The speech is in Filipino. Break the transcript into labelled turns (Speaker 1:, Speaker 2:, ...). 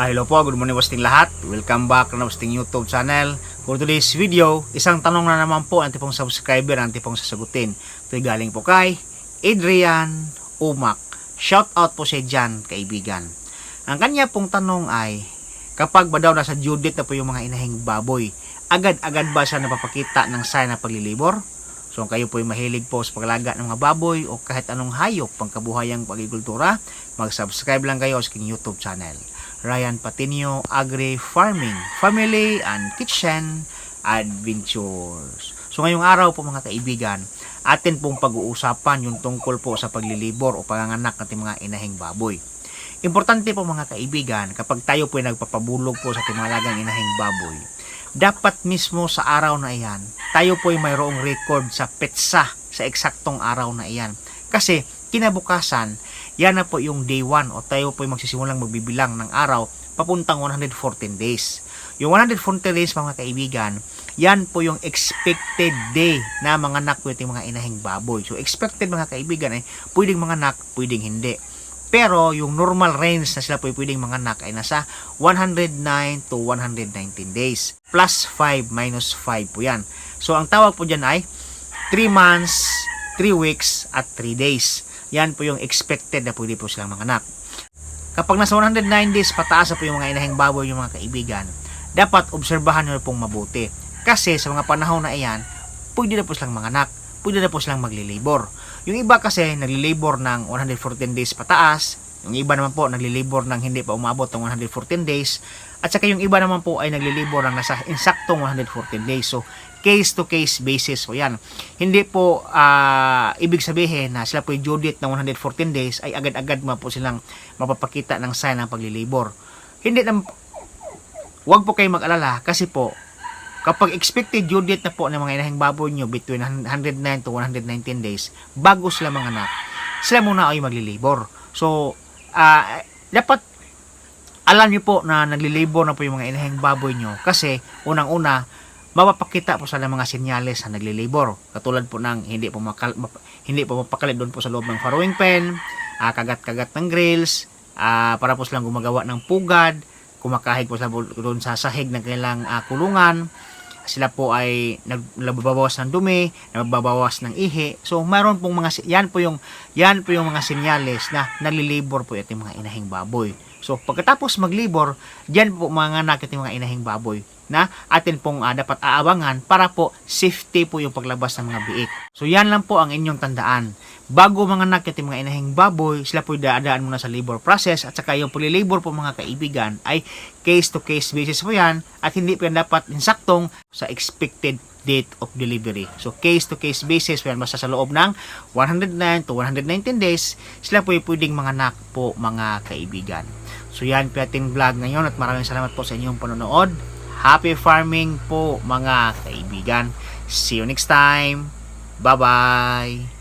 Speaker 1: Ah, hello po, good morning wasting lahat. Welcome back na wasting YouTube channel. For today's video, isang tanong na naman po ang tipong subscriber ang tipong sasagutin. Ito'y galing po kay Adrian Umak. Shout out po siya dyan, kaibigan. Ang kanya pong tanong ay, kapag ba daw nasa due date na po yung mga inahing baboy, agad-agad ba siya napapakita ng sign na paglilibor? So kung kayo po ay mahilig po sa paglaga ng mga baboy o kahit anong hayop pangkabuhayang pagkikultura, mag-subscribe lang kayo sa aking YouTube channel. Ryan Patinio Agri Farming, Family and Kitchen Adventures. So ngayong araw po mga kaibigan, atin pong pag-uusapan yung tungkol po sa paglilibor o panganganak ng mga inahing baboy. Importante po mga kaibigan, kapag tayo po ay nagpapabulog po sa ating mga lagang inahing baboy, dapat mismo sa araw na iyan, tayo po ay mayroong record sa petsa sa eksaktong araw na iyan. Kasi kinabukasan, yan na po yung day 1 o tayo po ay magsisimulang magbibilang ng araw papuntang 114 days. Yung 114 days mga kaibigan, yan po yung expected day na mga anak po yung mga inahing baboy. So expected mga kaibigan ay pwedeng mga anak, pwedeng hindi. Pero yung normal range na sila po pwedeng mga anak ay nasa 109 to 119 days. Plus 5 minus 5 po yan. So ang tawag po dyan ay 3 months, 3 weeks at 3 days. Yan po yung expected na pwede po silang mga anak. Kapag nasa 109 days pataas po yung mga inahing baboy yung mga kaibigan, dapat obserbahan nyo pong mabuti. Kasi sa mga panahon na iyan, pwede na po silang mga anak, pwede na po silang maglilibor. Yung iba kasi naglilibor ng 114 days pataas, yung iba naman po naglilibor ng hindi pa umabot ng 114 days, at saka yung iba naman po ay naglilibor ng nasa insaktong 114 days. So, case to case basis po yan. Hindi po ah, ibig sabihin na sila po yung due date ng 114 days ay agad-agad mo po silang mapapakita ng sign ng paglilibor. Hindi na Huwag po kayo mag-alala kasi po kapag expected due date na po ng mga inahing baboy nyo between 109 to 119 days bago sila mga anak, sila muna ay maglilibor. So, ah, dapat alam niyo po na naglilibor na po yung mga inahing baboy nyo kasi unang-una mapapakita po sa mga senyales na naglilibor. Katulad po ng hindi po makal, map- hindi po mapakalit doon po sa loob ng farrowing pen, ah, kagat-kagat ng grills, ah, para po silang gumagawa ng pugad, kumakahig po bu- doon sa sahig ng kanilang ah, kulungan. Sila po ay nag- nagbabawas ng dumi, nagbabawas ng ihi. So mayroon pong mga yan po yung yan po yung mga senyales na nalilibor po itong mga inahing baboy. So pagkatapos maglibor, diyan po mga anak itong mga inahing baboy na atin pong ah, dapat aabangan para po safety po yung paglabas ng mga biik. So yan lang po ang inyong tandaan. Bago mga anak itong mga inahing baboy, sila po daadaan muna sa labor process at saka yung paglilabor po mga kaibigan ay case to case basis po yan at hindi po yan dapat insaktong sa expected date of delivery. So case to case basis po yan basta sa loob ng 109 to 119 days, sila po yung pwedeng mga anak po mga kaibigan. So yan po ating vlog ngayon at maraming salamat po sa inyong panonood. Happy farming po mga kaibigan. See you next time. Bye-bye.